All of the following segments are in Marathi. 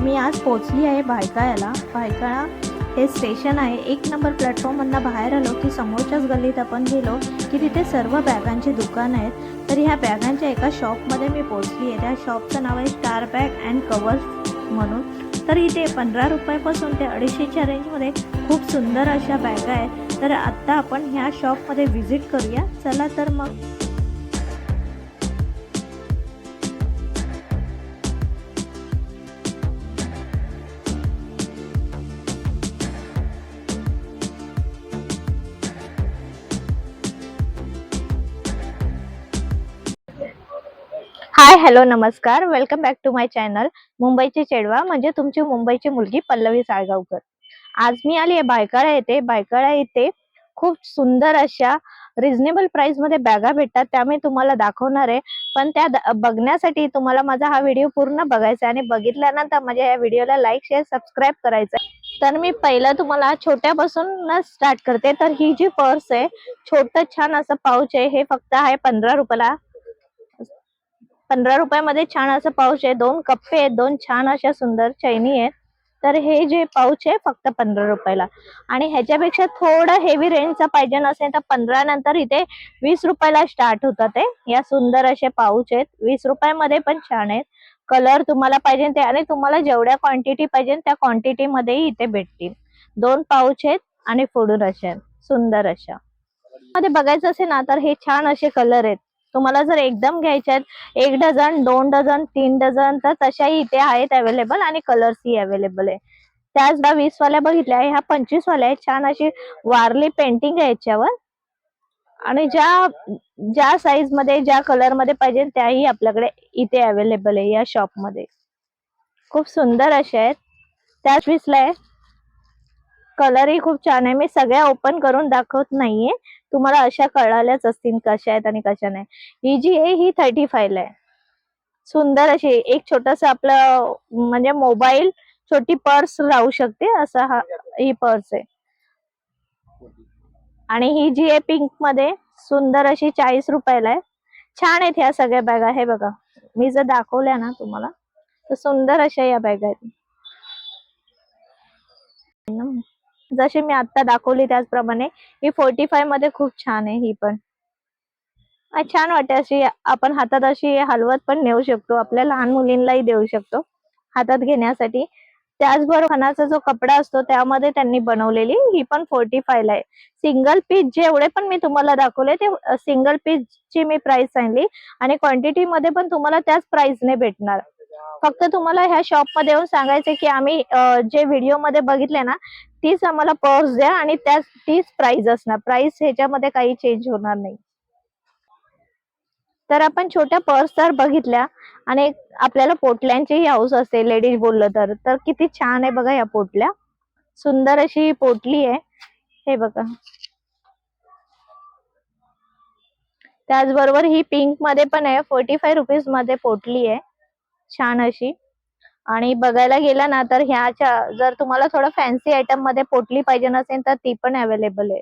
मी आज पोचली आहे भायकाळ्याला भायकाळा हे स्टेशन आहे. एक नंबर प्लॅटफॉर्ममधनं बाहेर आलो की समोरच्याच गल्लीत आपण गेलो की तिथे सर्व बॅगांची दुकानं आहेत. तर ह्या बॅगांच्या एका शॉपमध्ये मी पोचली आहे. त्या शॉपचं नाव आहे स्टार बॅग अँड कवर्स म्हणून. तर इथे पंधरा रुपयापासून ते अडीचशेच्या रेंजमध्ये खूप सुंदर अशा बॅगा आहेत. तर आत्ता आपण ह्या शॉपमध्ये व्हिजिट करूया. चला तर मग. हाय हॅलो नमस्कार. Welcome back to my channel मुंबईची चेडवा म्हणजे तुमची मुंबईची मुलगी पल्लवी साळगावकर. आज मी आली आहे बायकाळा येथे. बायकाळा येथे खूप सुंदर अशा रिझनेबल प्राइसमध्ये बॅगा भेटतात. त्या मी तुम्हाला दाखवणार आहे. पण त्या बघण्यासाठी तुम्हाला माझा हा व्हिडिओ पूर्ण बघायचा आहे आणि बघितल्यानंतर माझ्या या व्हिडिओला लाईक शेअर सबस्क्राईब करायचं आहे. तर मी पहिलं तुम्हाला छोट्यापासून स्टार्ट करते. तर ही जी पर्स आहे छोटं छान असं पाऊच आहे. हे फक्त आहे पंधरा रुपयाला. पंधरा रुपयामध्ये छान असं पाऊच आहे. दोन कप्पे आहेत दोन छान अशा सुंदर चैनी आहेत. तर हे जे पाऊच आहे फक्त पंधरा रुपयाला. आणि ह्याच्यापेक्षा थोडं हेवी रेंजचा पाहिजे नसेल तर पंधरा नंतर इथे वीस रुपयाला स्टार्ट होतात ते. या सुंदर असे पाऊच आहेत. वीस रुपयामध्ये पण छान आहेत. कलर तुम्हाला पाहिजे ते आणि तुम्हाला जेवढ्या क्वांटिटी पाहिजे त्या क्वांटिटी मध्येही इथे भेटतील. दोन पाऊच आहेत आणि फोडून अशा आहेत, सुंदर अशा. मध्ये बघायचं असेल ना तर हे छान असे कलर आहेत. तुम्हाला जर एकदम घ्यायचे आहेत एक डझन दोन डझन तीन डझन तर तशाही इथे आहेत अवेलेबल आणि कलर्सही अवेलेबल आहे. त्याच बा वीस वाल्या बघितल्या ह्या पंचवीस वाल्या आहेत. छान अशी वारली पेंटिंग आहे याच्यावर. आणि ज्या ज्या साईजमध्ये ज्या कलरमध्ये पाहिजे त्याही आपल्याकडे इथे अवेलेबल आहे या शॉपमध्ये. खूप सुंदर अशा आहेत. त्याच वीसला आहे. कलरही खूप छान आहे. मी सगळ्या ओपन करून दाखवत नाहीये. तुम्हाला अशा कळाल्याच असतील कशा आहेत आणि कशा नाही. ही जी आहे ही थर्टी फायला आहे. सुंदर अशी एक छोटस आपलं म्हणजे मोबाईल छोटी पर्स राहू शकते. असा हा ही पर्स आहे. आणि ही जी आहे पिंकमध्ये सुंदर अशी चाळीस रुपयाला आहे. छान आहेत ह्या सगळ्या बॅगा. हे बघा. मी जर दाखवल्या ना तुम्हाला तर सुंदर अशा या बॅगा आहेत. जशी मी आता दाखवली त्याचप्रमाणे ही फोर्टी फायमध्ये खूप छान आहे ही पण. छान वाटते अशी आपण हातात अशी हलवत पण नेऊ शकतो. आपल्या लहान मुलींनाही देऊ शकतो हातात घेण्यासाठी. त्याचबरोबर खणाचा जो कपडा असतो त्यामध्ये त्यांनी बनवलेली ही पण फोर्टी फायला आहे. सिंगल पीस जेवढे पण मी तुम्हाला दाखवले ते सिंगल पीस ची मी प्राइस सांगली आणि क्वांटिटी मध्ये पण तुम्हाला त्याच प्राइसने भेटणार. फक्त तुम्हाला ह्या शॉपमध्ये येऊन सांगायचे की आम्ही जे व्हिडिओमध्ये बघितले ना तीच आम्हाला पर्स द्या आणि त्याच तीच प्राइस असणार. प्राइस ह्याच्यामध्ये काही चेंज होणार नाही. तर आपण छोट्या पर्स तर बघितल्या आणि आपल्याला पोटल्यांचीही हाऊस असते लेडीज बोललं तर. तर किती छान आहे बघा या पोटल्या. सुंदर अशी पोटली आहे. हे बघा. त्याचबरोबर ही पिंकमध्ये पण आहे. फोर्टी फाय रुपीजमध्ये पोटली आहे. छान अशी. आणि बघायला गेला ना तर ह्याच्या जर तुम्हाला थोडं फॅन्सी आयटममध्ये पोटली पाहिजे नसेल तर ती पण अवेलेबल आहे.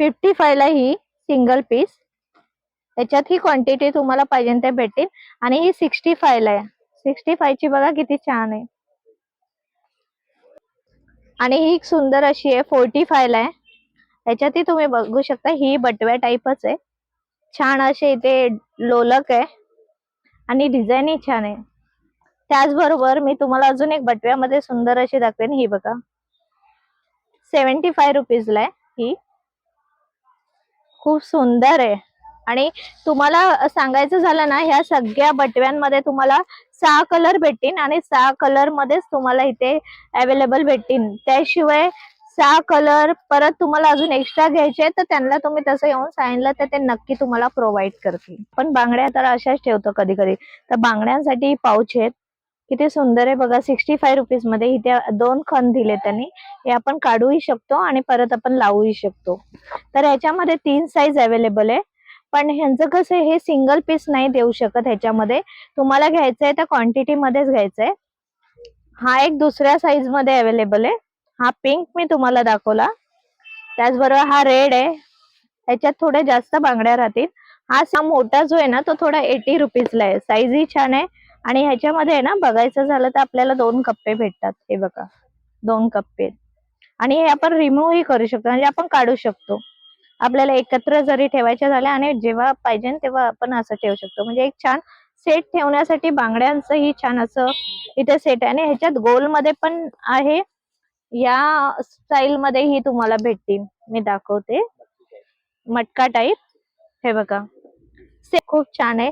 फिफ्टी फायला ही सिंगल पीस त्याच्यात ही क्वांटिटी तुम्हाला पाहिजे ते भेटेल. आणि ही सिक्स्टी फायला आहे. सिक्स्टी फायची बघा किती छान आहे. आणि ही एक सुंदर अशी आहे फोर्टी फायला आहे. त्याच्यातही तुम्ही बघू शकता ही बटव्या टाईपच आहे. छान असे इथे लोलक आहे. आणि डिझाईनही छान आहे. त्याचबरोबर मी तुम्हाला अजून एक बटव्यामध्ये सुंदर अशी दाखवेन. ही बघा. सेवन्टी फाय रुपीजला आहे ही. खूप सुंदर आहे. आणि तुम्हाला सांगायचं झालं ना ह्या सगळ्या बटव्यांमध्ये तुम्हाला सहा कलर भेटतील आणि सहा कलर मध्येच तुम्हाला इथे अवेलेबल भेटतील. त्याशिवाय सहा कलर परत तुम्हाला अजून एक्स्ट्रा घ्यायचे आहेत, तर त्यांना तुम्ही तसं येऊन सांगितलं तर ते नक्की तुम्हाला प्रोव्हाइड करतील. पण बांगड्या तर अशाच ठेवतो कधी कधी तर बांगड्यांसाठी पाऊच आहेत. किती सुंदर आहे बघा सिक्स्टी फाय रुपीजमध्ये इथे दोन खण दिले त्यांनी. हे आपण काढूही शकतो आणि परत आपण लावूही शकतो. तर ह्याच्यामध्ये तीन साईज अवेलेबल आहे. पण ह्यांचं कसं हे सिंगल पीस नाही देऊ शकत ह्याच्यामध्ये. तुम्हाला घ्यायचंय तर क्वांटिटी मध्येच घ्यायचंय हा एक दुसऱ्या साईजमध्ये अवेलेबल आहे. हा पिंक मी तुम्हाला दाखवला. त्याचबरोबर हा रेड आहे. ह्याच्यात थोड्या जास्त बांगड्या राहतील. हा मोठा जो आहे ना तो थोडा एटी रुपीजला आहे. साईजही छान आहे. आणि ह्याच्यामध्ये ना बघायचं झालं तर आपल्याला दोन कप्पे भेटतात. हे बघा दोन कप्पे. आणि हे आपण रिमूव्हही करू शकतो म्हणजे आपण काढू शकतो. आपल्याला एकत्र जरी ठेवायच्या झाल्या आणि जेव्हा पाहिजे तेव्हा आपण असं ठेवू शकतो. म्हणजे एक छान सेट ठेवण्यासाठी बांगड्यांचं ही छान असं इथे सेट आहे. आणि ह्याच्यात गोलमध्ये पण आहे. या स्टाईल मध्ये ही तुम्हाला भेटतील. मी दाखवते. मटका टाईप हे बघा. खूप छान आहे.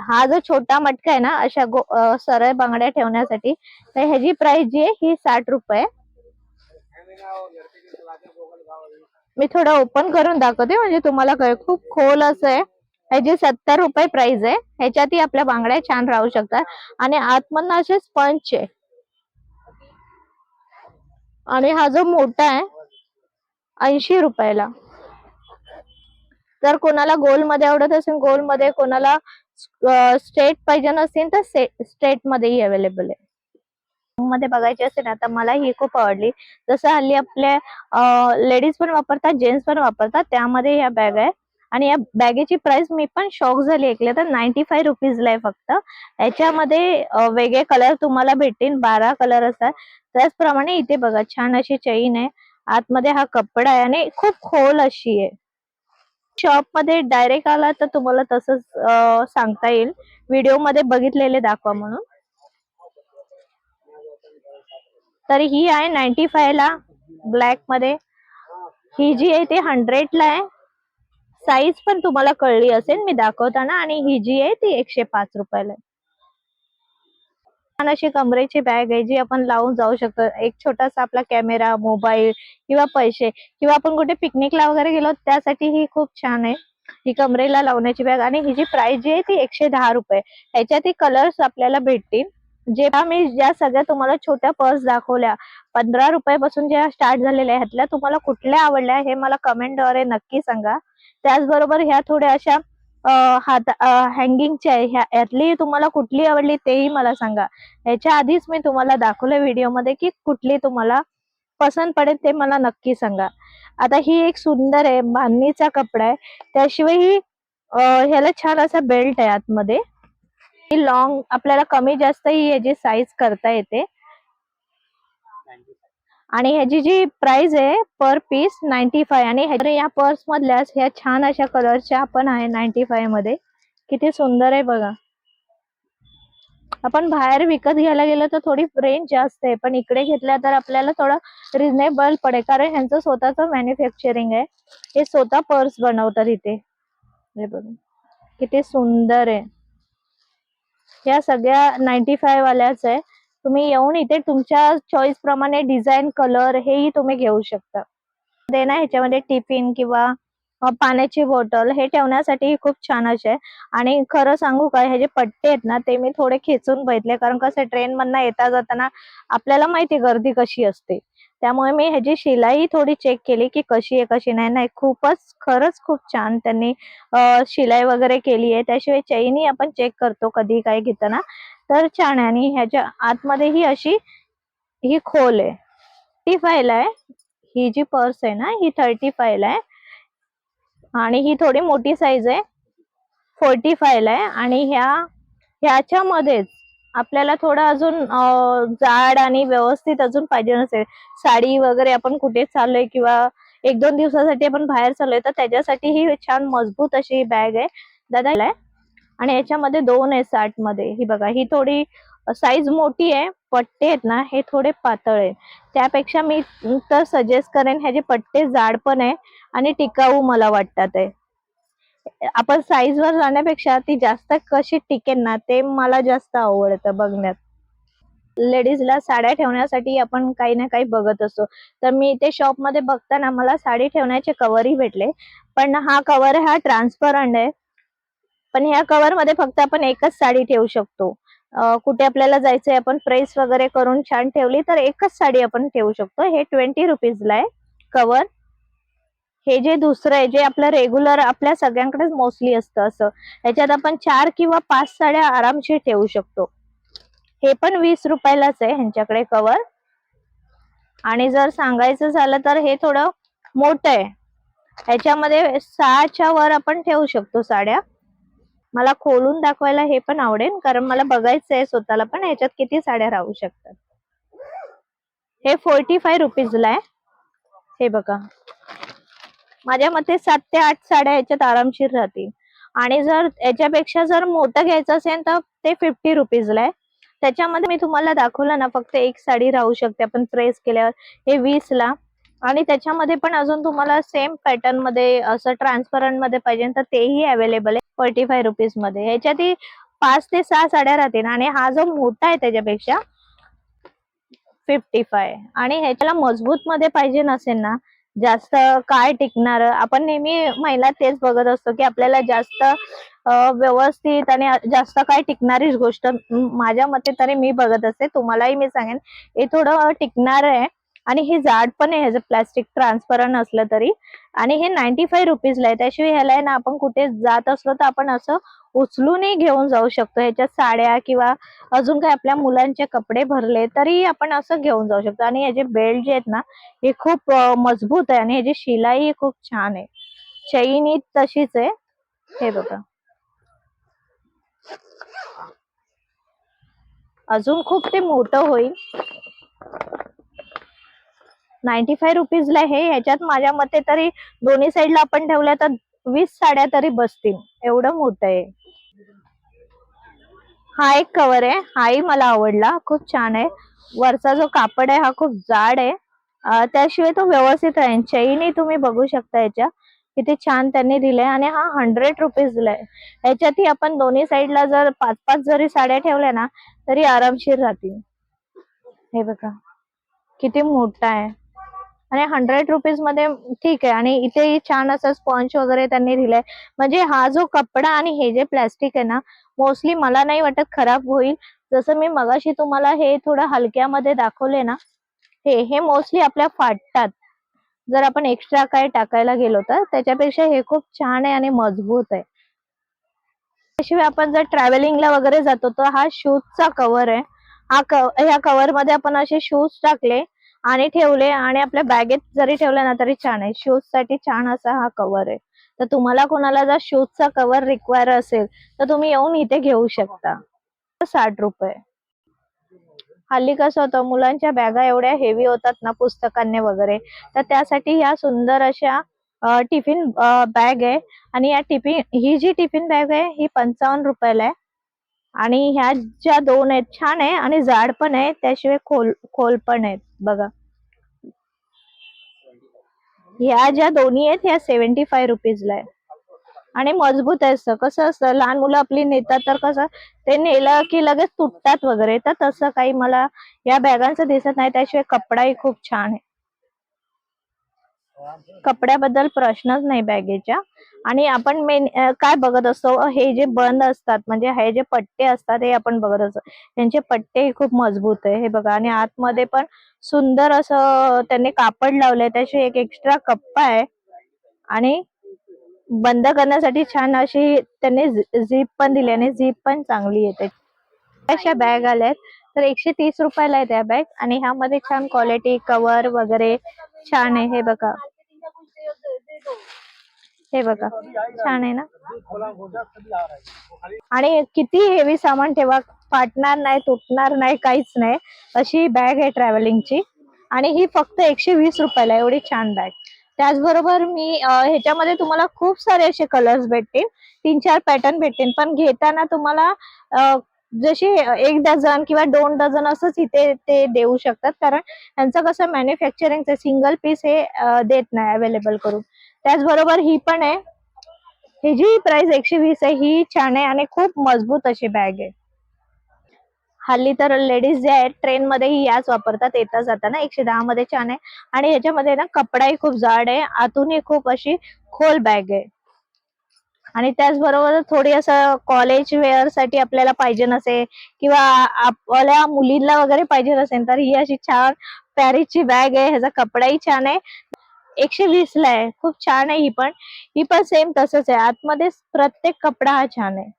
हा जो छोटा मटका आहे ना अशा गो सरळ बांगड्या ठेवण्यासाठी तर ह्याची प्राइस जी आहे ही साठ रुपये. मी थोडं ओपन करून दाखवते म्हणजे तुम्हाला कळ खूप खोल असं आहे. ह्याची सत्तर रुपये प्राइस आहे. ह्याच्यातही आपल्या बांगड्या छान राहू शकतात. आणि आतमधनं असे स्पंच आहे. आणि हा जो मोठा आहे ऐंशी रुपयाला. जर कोणाला गोलमध्ये आवडत असेल गोलमध्ये कोणाला स्ट्रेट पाहिजे नसेल तर स्ट्रेट मध्येही अवेलेबल आहे. मध्ये बघायची असेल ना तर मला ही खूप आवडली. जसं हल्ली आपल्या लेडीज पण वापरतात जेंट्स पण वापरतात त्यामध्ये ह्या बॅग आहे. आणि या बॅगेची प्राइस मी पण शॉक झाली ऐकले तर नाईन्टी फाय रुपीजला आहे फक्त. याच्यामध्ये वेगळे कलर तुम्हाला भेटतील बारा कलर असतात. त्याचप्रमाणे इथे बघा छान अशी चैन आहे. आतमध्ये हा कपडा आहे आणि खूप खोल अशी आहे. शॉपमध्ये डायरेक्ट आला तर तुम्हाला तसंच सांगता येईल. व्हिडिओमध्ये बघितलेले दाखवा म्हणून. तर ही आहे नाईन्टी फाय ला ब्लॅकमध्ये. ही जी आहे ती हंड्रेड ला आहे. साईज पण तुम्हाला कळली असेल मी दाखवताना. आणि ही जी आहे ती एकशे पाच रुपयाला आहे. छान अशी कमरेची बॅग आहे जी आपण लावून जाऊ शकतो. एक छोटासा आपला कॅमेरा मोबाईल किंवा पैसे किंवा आपण कुठे पिकनिकला वगैरे गेलो त्यासाठी ही खूप छान आहे. ही कमरेला लावण्याची बॅग आणि ही जी प्राइस जी आहे ती एकशे दहा रुपये. ह्याच्यात कलर्स आपल्याला भेटतील. जेव्हा मी ज्या सगळ्या तुम्हाला छोट्या पर्स दाखवल्या पंधरा रुपयापासून ज्या स्टार्ट झालेल्या ह्यातल्या तुम्हाला कुठल्या आवडल्या हे मला कमेंटद्वारे नक्की सांगा. त्याचबरोबर ह्या थोड्या अशा हात हँगिंगच्या आहे ह्या यातली तुम्हाला कुठली आवडली तेही मला सांगा. ह्याच्या आधीच मी तुम्हाला दाखवलं व्हिडिओमध्ये की कुठली तुम्हाला पसंत पडेल ते मला नक्की सांगा. आता ही एक सुंदर आहे बांधणीचा कपडा आहे. त्याशिवाय ही ह्याला छान असा बेल्ट आहे आतमध्ये. ही लॉंग आपल्याला कमी जास्त ही ह्याची साईज करता येते. आणि ह्याची जी प्राइस आहे पर पीस नाईन्टी फाय आणि या पर्स मधल्याच ह्या छान अशा कलरच्या पण आहे नाईन्टी फायमध्ये. किती सुंदर आहे बघा. आपण बाहेर विकत घ्यायला गेलं तर थोडी रेंज जास्त आहे पण इकडे घेतल्या तर आपल्याला थोडं रिझनेबल पडेल कारण ह्यांचं स्वतःच मॅन्युफॅक्चरिंग आहे. हे स्वतः पर्स बनवतात इथे. हे बघा. किती सुंदर आहे. या सगळ्या नाईन्टी फाय वाल्याच आहे. तुम्ही येऊन इथे तुमच्या चॉईस प्रमाणे डिझाईन कलर हेही तुम्ही घेऊ शकता. ते ना ह्याच्यामध्ये टिफिन किंवा पाण्याची बॉटल हे ठेवण्यासाठी खूप छान असे. आहे आणि खरं सांगू का हे जे पट्टे आहेत ना ते मी थोडे खेचून बघितले. कारण कसं ट्रेन मधनं येता जाताना आपल्याला माहिती गर्दी कशी असते. त्यामुळे मी ह्याची शिलाई थोडी चेक केली की कशी आहे कशी नाही. नाही खूपच खरंच खूप छान त्यांनी शिलाई वगैरे केली आहे. त्याशिवाय चैनी आपण चेक करतो कधी काय घेताना. तर छान आहे. आणि ह्याच्या आतमध्ये ही अशी ही खोल आहे. ती फाईल आहे. ही जी पर्स आहे ना ही थर्टी फाईल आहे. आणि ही थोडी मोठी साईज आहे. फोर्टी फाईल आहे. आणि ह्या ह्याच्यामध्येच आपल्याला थोडं अजून जाड आणि व्यवस्थित अजून पाहिजे नसेल. साडी वगैरे आपण कुठे चाललोय किंवा एक दोन दिवसासाठी आपण बाहेर चाललोय तर त्याच्यासाठी ही छान मजबूत अशी बॅग आहे. दादा आणि याच्यामध्ये दोन आहे साठमध्ये ही बघा ही थोडी साईज मोठी आहे पट्टे आहेत ना हे थोडे पातळ आहे त्यापेक्षा मी तर सजेस्ट करेन ह्याचे पट्टे जाड पण आहे आणि टिकाऊ मला वाटतात आहे. आपण साईज वर जाण्यापेक्षा ती जास्त कशी टिकेल ना ते मला जास्त आवडतं बघण्यात. लेडीजला साड्या ठेवण्यासाठी आपण काही ना काही बघत असतो. तर मी इथे शॉपमध्ये बघताना मला साडी ठेवण्याचे कवरही भेटले. पण हा कवर हा ट्रान्सपरंट आहे. पण ह्या कव्हरमध्ये फक्त आपण एकच साडी ठेवू शकतो. कुठे आपल्याला जायचंय आपण प्रेस वगैरे करून छान ठेवली तर एकच साडी आपण ठेवू शकतो. हे ट्वेंटी रुपीजला आहे कवर हे जे दुसरं आहे जे आपलं रेग्युलर आपल्या सगळ्यांकडेच मोस्टली असतं असं. याच्यात आपण चार किंवा पाच साड्या आरामशीर ठेवू शकतो. हे पण वीस रुपयालाच आहे ह्यांच्याकडे कवर आणि जर सांगायचं झालं तर हे थोडं मोठं आहे. ह्याच्यामध्ये सहाच्या वर आपण ठेवू शकतो साड्या. मला खोलून दाखवायला हे पण आवडेल कारण मला बघायचं आहे स्वतःला पण ह्याच्यात किती साड्या राहू शकतात. हे फोर्टी फाय रुपीजला आहे. हे बघा. माझ्या मते सात ते आठ साड्या याच्यात आरामशीर राहतील. आणि जर याच्यापेक्षा जर मोठं घ्यायचं असेल तर ते फिफ्टी रुपीजला आहे. त्याच्यामध्ये मी तुम्हाला दाखवलं ना फक्त एक साडी राहू शकते आपण प्रेस केल्यावर. हे वीस ला. आणि त्याच्यामध्ये पण अजून तुम्हाला सेम पॅटर्नमध्ये असं ट्रान्सपरंटमध्ये पाहिजे तर तेही अवेलेबल आहे. फोर्टी फाय रुपीजमध्ये. ह्याच्यात पाच ते सहा साड्या राहतील. आणि हा जो मोठा आहे त्याच्यापेक्षा फिफ्टी फाय आणि ह्याच्याला मजबूत मध्ये पाहिजे नसेल ना जास्त काय टिकणार? आपण नेहमी महिला तेच बघत असतो की आपल्याला जास्त व्यवस्थित आणि जास्त काय टिकणारीच गोष्ट. माझ्या मते तरी मी बघत असते. तुम्हालाही मी सांगेन. हे थोडं टिकणार आहे. आणि हे जाड पण आहे ह्याचं प्लास्टिक ट्रान्सपरंट असलं तरी. आणि हे नाईन्टी फाय रुपीजला आहे. त्याशिवाय ह्याला आहे ना आपण कुठे जात असलो तर आपण असं उचलूनही घेऊन जाऊ शकतो. ह्याच्यात साड्या किंवा अजून काही आपल्या मुलांचे कपडे भरले तरी आपण असं घेऊन जाऊ शकतो. आणि ह्याचे बेल्ट जे आहेत ना हे खूप मजबूत आहे. आणि ह्याची शिलाई खूप छान आहे. चैन ही तशीच आहे. हे बघा. अजून खूप ते मोठं होईल. नाईन्टी फाय रुपीजला हे ह्याच्यात माझ्या मते तरी दोन्ही साईडला आपण ठेवल्या तर वीस साड्या तरी बसतील. एवढं मोठं आहे. हा एक कवर आहे. हाही मला आवडला. खूप छान आहे. वरचा जो कापड आहे हा खूप जाड आहे. त्याशिवाय तो व्यवस्थित राहील. चैनही तुम्ही बघू शकता याच्या. किती छान त्यांनी दिलंय. आणि हा हंड्रेड रुपीज दिलाय ह्याच्यातही आपण दोन्ही साईडला जर पाच पाच जरी साड्या ठेवल्या ना तरी आरामशीर राहतील. हे बघा. किती मोठा आहे. आणि हंड्रेड रुपीजमध्ये ठीक आहे. आणि इथे छान असं स्पॉन्ज वगैरे त्यांनी दिलंय. म्हणजे हा जो कपडा आणि हे जे प्लॅस्टिक आहे ना मोस्टली मला नाही वाटत खराब होईल. जसं मी मगाशी तुम्हाला हे थोडं हलक्यामध्ये दाखवले ना हे हे मोस्टली आपल्या फाटतात. जर आपण एक्स्ट्रा काय टाकायला गेलो तर त्याच्यापेक्षा हे खूप छान आहे आणि मजबूत आहे. त्याशिवाय आपण जर ट्रॅव्हलिंगला वगैरे जातो तर हा शूजचा कव्हर आहे. हा क ह्या कव्हरमध्ये आपण असे शूज टाकले आणि ठेवले आणि आपल्या बॅगेत जरी ठेवले ना तरी छान आहे. शूजसाठी छान असा हा कव्हर आहे. तर तुम्हाला कोणाला जर शूजचा कव्हर रिक्वायर असेल तर तुम्ही येऊन इथे घेऊ शकता. साठ रुपये. हल्ली कसं होतं मुलांच्या बॅगा एवढ्या हेवी होतात ना पुस्तकांनी वगैरे तर त्यासाठी ह्या सुंदर अशा टिफिन बॅग आहे. आणि या टिफिन ही जी टिफिन बॅग आहे ही पंचावन्न रुपयाला आहे. आणि ह्या ज्या दोन आहेत छान आहे आणि जाड पण आहे त्याशिवाय खोल खोल पण आहेत बघा. ह्या ज्या दोन्ही आहेत ह्या सेव्हन्टी फाय रुपीजला आहे. आणि मजबूत आहे असं. कसं असतं लहान मुलं आपली नेतात तर कसं ते नेलं की लगेच तुटतात वगैरे. तर तसं काही मला या बॅगांचं दिसत नाही त्याशिवाय कपडाही खूप छान आहे. कपड्याबद्दल प्रश्नच नाही बॅगेच्या. आणि आपण मेन काय बघत असतो हे जे बंद असतात म्हणजे हे जे पट्टे असतात हे आपण बघत असतो. त्यांचे पट्टे खूप मजबूत आहे हे बघा. आणि आतमध्ये पण सुंदर असं त्यांनी कापड लावलंय त्याशी एक एक्स्ट्रा कप्पा आहे. आणि बंद करण्यासाठी छान अशी त्यांनी झीप पण दिली आणि झीप पण चांगली येते अशा बॅग आल्यात तर एकशे तीस रुपयाला आहे त्या बॅग आणि ह्यामध्ये छान क्वालिटी कवर वगैरे छान आहे हे बघा. हे बघा छान आहे ना? आणि किती हेवी सामान ठेवा फाटणार नाही तुटणार नाही काहीच नाही अशी बॅग आहे ट्रॅव्हलिंगची आणि ही फक्त एकशे वीस रुपयाला एवढी छान बॅग त्याचबरोबर मी ह्याच्यामध्ये तुम्हाला खूप सारे असे कलर्स भेटतील. तीन चार पॅटर्न भेटतील पण घेताना तुम्हाला जसे एक डझन किंवा दोन डझन असंच इथे ते देऊ शकतात. कारण त्यांचं कसं मॅन्युफॅक्चरिंगचं सिंगल पीस हे देत नाही अवेलेबल करून. त्याचबरोबर ही पण आहे. ही जी प्राइस एकशे वीस आहे ही छान आहे आणि खूप मजबूत अशी बॅग आहे. हल्ली तर लेडीज जे आहेत ट्रेन मध्ये ही याच वापरतात येता जाताना एकशे दहा मध्ये छान आहे. आणि ह्याच्यामध्ये ना कपडाही खूप जाड आहे आतूनही खूप अशी खोल बॅग आहे. आणि त्याचबरोबर थोडी असं कॉलेज वेअरसाठी आपल्याला पाहिजे नसेल किंवा आपल्या मुलींना वगैरे पाहिजे नसेल तर ही अशी छान पॅरिसची बॅग आहे ह्याचा कपडाही छान आहे. एकशे वीस ला आहे. खूप छान आहे ही पण. ही पण सेम तसंच आहे. आतमध्ये प्रत्येक कपडा हा छान आहे.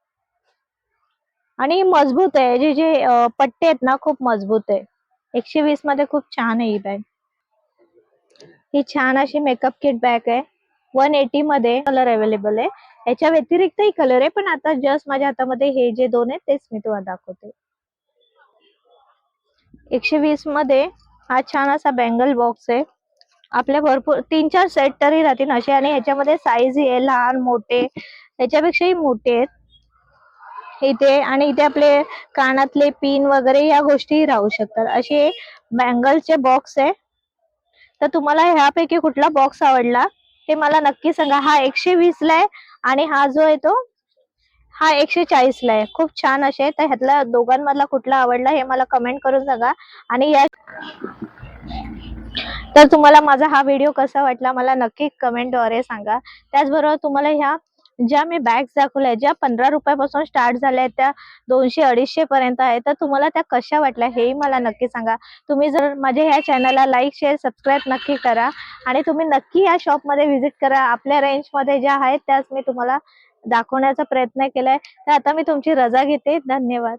आणि मजबूत आहे. जे जे पट्टे आहेत ना खूप मजबूत आहे. एकशे वीसमध्ये खूप छान आहे ही बॅग ही छान अशी मेकअप किट बॅग आहे. वन एटी मध्ये कलर अवेलेबल आहे. याच्या व्यतिरिक्तही कलर आहे पण आता जस्ट माझ्या हातामध्ये हे जे दोन आहेत तेच मी तुम्हाला दाखवते. एकशे वीसमध्ये हा छान असा बँगल बॉक्स आहे. आपले भरपूर तीन चार सेट तरी राहतील असे आणि ह्याच्यामध्ये साईज आहे लहान मोठे ह्याच्यापेक्षाही मोठे आहेत. इथे आणि इथे आपले कानातले पिन वगैरे या गोष्टी राहू शकतात. असे बँगलचे बॉक्स आहे. तर तुम्हाला ह्यापैकी कुठला बॉक्स आवडला ते मला नक्की सांगा. हा एकशे वीस ला आहे आणि हा जो आहे तो हा एकशे चाळीस ला आहे. खूप छान असे तर ह्यातला दोघांमधला कुठला आवडला हे मला कमेंट करून सांगा. आणि या तर तुम्हाला माझा हा व्हिडिओ कसा वाटला मला नक्की कमेंटद्वारे सांगा. त्याचबरोबर तुम्हाला ह्या ज्या मी बॅग्स दाखवल्या ज्या पंधरा रुपयापासून स्टार्ट झाल्या आहेत त्या दोनशे अडीचशे पर्यंत आहे तर तुम्हाला त्या कशा वाटल्या हेही मला नक्की सांगा. तुम्ही जर माझ्या ह्या चॅनलला लाईक शेअर सबस्क्राईब नक्की करा आणि तुम्ही नक्की या शॉपमध्ये व्हिजिट करा. आपल्या रेंजमध्ये ज्या आहेत त्याच मी तुम्हाला दाखवण्याचा प्रयत्न केलाय. तर आता मी तुमची रजा घेते. धन्यवाद.